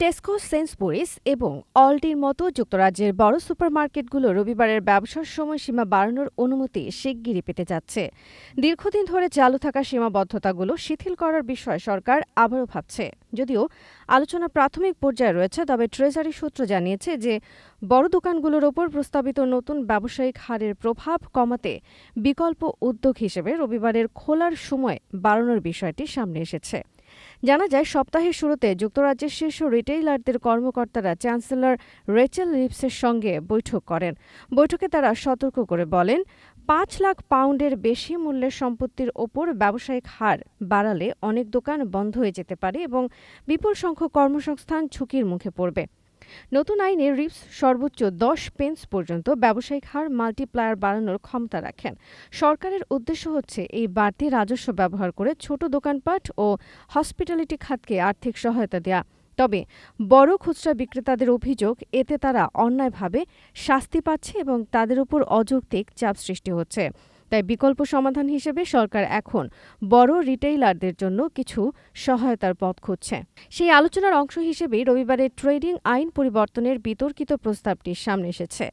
Tesco সেন্সবুরিস এবং অলডির মতো যুক্তরাজ্যের বড় সুপারমার্কেটগুলো রবিবারের ব্যবসার সময়সীমা বাড়ানোর অনুমতি শিগগিরই পেতে যাচ্ছে। দীর্ঘদিন ধরে চালু থাকা সীমাবদ্ধতাগুলো শিথিল করার বিষয়ে সরকার আবারও ভাবছে। যদিও আলোচনা প্রাথমিক পর্যায়ে রয়েছে, তবে ট্রেজারি সূত্র জানিয়েছে যে বড় দোকানগুলোর ওপর প্রস্তাবিত নতুন ব্যবসায়িক হারের প্রভাব কমাতে বিকল্প উদ্যোগ হিসেবে রবিবারের খোলার সময় বাড়ানোর বিষয়টি সামনে এসেছে। জানা যায়, সপ্তাহের শুরুতে যুক্তরাজ্যের শীর্ষ রিটেইলারদের কর্মকর্তারা চ্যান্সেলর রেচেল লিপসের সঙ্গে বৈঠক করেন। বৈঠকে তারা সতর্ক করে বলেন, পাঁচ লাখ পাউন্ডের বেশি মূল্যের সম্পত্তির ওপর ব্যবসায়িক হার বাড়ালে অনেক দোকান বন্ধ হয়ে যেতে পারে এবং বিপুল সংখ্যক কর্মসংস্থান ঝুঁকির মুখে পড়বে। নতুন আইনে রিপস সর্বোচ্চ দশ পেন্স পর্যন্ত ব্যবসায়িক হার মাল্টিপ্লায়ার বাড়ানোর ক্ষমতা রাখেন। সরকারের উদ্দেশ্য হচ্ছে এই বাড়তি রাজস্ব ব্যবহার করে ছোট দোকানপাট ও হসপিটালিটি খাতকে আর্থিক সহায়তা দেয়া। তবে বড় খুচরা বিক্রেতাদের অভিযোগ, এতে তারা অন্যায়ভাবে শাস্তি পাচ্ছে এবং তাদের উপর অযৌক্তিক চাপ সৃষ্টি হচ্ছে। তাই বিকল্প সমাধান হিসেবে সরকার এখন বড় রিটেইলারদের জন্য কিছু সহায়তার পথ খুঁজছে। সেই আলোচনার অংশ হিসেবেই রবিবারে ট্রেডিং আইন পরিবর্তনের বিতর্কিত প্রস্তাবটি সামনে এসেছে।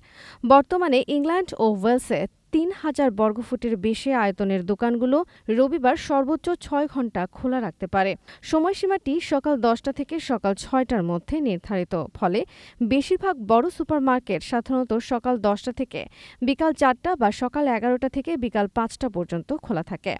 বর্তমানে ইংল্যান্ড ও ওয়েলসে তিন হাজার বর্গফুটের বেশি আয়তনের দোকানগুলো রবিবার সর্বোচ্চ ছয় ঘণ্টা খোলা রাখতে পারে। সময়সীমাটি সকাল দশটা থেকে সকাল ছয়টার মধ্যে নির্ধারিত। ফলে বেশিরভাগ বড় সুপারমার্কেট সাধারণত সকাল দশটা থেকে বিকাল চারটা বা সকাল এগারোটা থেকে বিকাল পাঁচটা পর্যন্ত খোলা থাকে।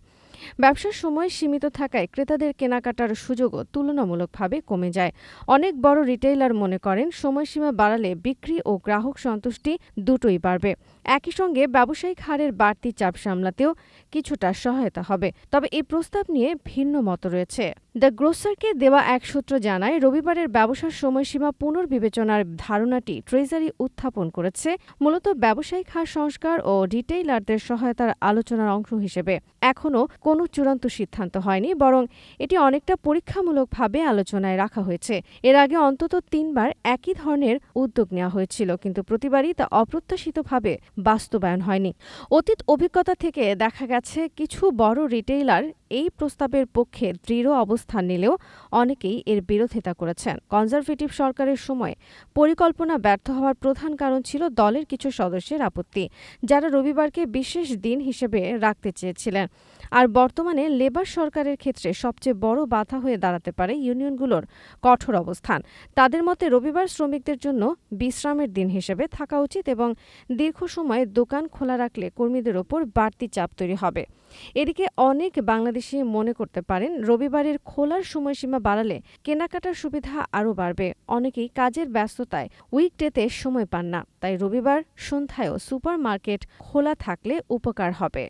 ব্যবসার সময় সীমিত থাকায় ক্রেতাদের কেনাকাটার সুযোগও তুলনামূলকভাবে কমে যায়। অনেক বড় রিটেইলার মনে করেন, সময়সীমা বাড়ালে বিক্রি ও গ্রাহক সন্তুষ্টি দুটোই বাড়বে। একই সঙ্গে ব্যবসায়িক হারের বাড়তি চাপ সামলাতেও কিছুটা সহায়তা হবে। তবে এই প্রস্তাব নিয়ে ভিন্ন মত রয়েছে। দ্য গ্রোসারকে দেওয়া এক সূত্র জানায়, রবিবারের ব্যবসার সময়সীমা পুনর্বিবেচনার ধারণাটি ট্রেজারি উত্থাপন করেছে, মূলত ব্যবসায়িক হার সংস্কার ও রিটেইলারদের সহায়তার আলোচনার অংশ হিসেবে। এখনও কোনো চূড়ান্ত সিদ্ধান্ত হয়নি, বরং এটি অনেকটা পরীক্ষামূলকভাবে আলোচনায় রাখা হয়েছে। এর আগে অন্তত তিনবার একই ধরনের উদ্যোগ নেওয়া হয়েছিল, কিন্তু প্রতিবারই তা অপ্রত্যাশিতভাবে বাস্তবায়ন হয়নি। অতীত অভিজ্ঞতা থেকে দেখা গেছে, কিছু বড় রিটেইলার এই প্রস্তাবের পক্ষে দৃঢ় অবস্থান নিলেও অনেকেই এর বিরোধিতা করেছেন। কনজারভেটিভ সরকারের সময় পরিকল্পনা ব্যর্থ হওয়ার প্রধান কারণ ছিল দলের কিছু সদস্যের আপত্তি, যারা রবিবারকে বিশেষ দিন হিসেবে রাখতে চেয়েছিলেন। আর বর্তমানে লেবার সরকারের ক্ষেত্রে সবচেয়ে বড় বাধা হয়ে দাঁড়াতে পারে ইউনিয়নগুলোর কঠোর অবস্থান। তাদের মতে রবিবার শ্রমিকদের জন্য বিশ্রামের দিন হিসেবে থাকা উচিত এবং দীর্ঘ সময় দোকান খোলা রাখলে কর্মীদের ওপর বাড়তি চাপ তৈরি হবে। এদিকে অনেক বাংলাদেশি মনে করতে পারেন, রবিবারের খোলার সময়সীমা বাড়ালে কেনাকাটার সুবিধা আরও বাড়বে। অনেকেই কাজের ব্যস্ততায় উইকডেতে সময় পান না, তাই রবিবার সন্ধ্যায়ও সুপার মার্কেট খোলা থাকলে উপকার হবে।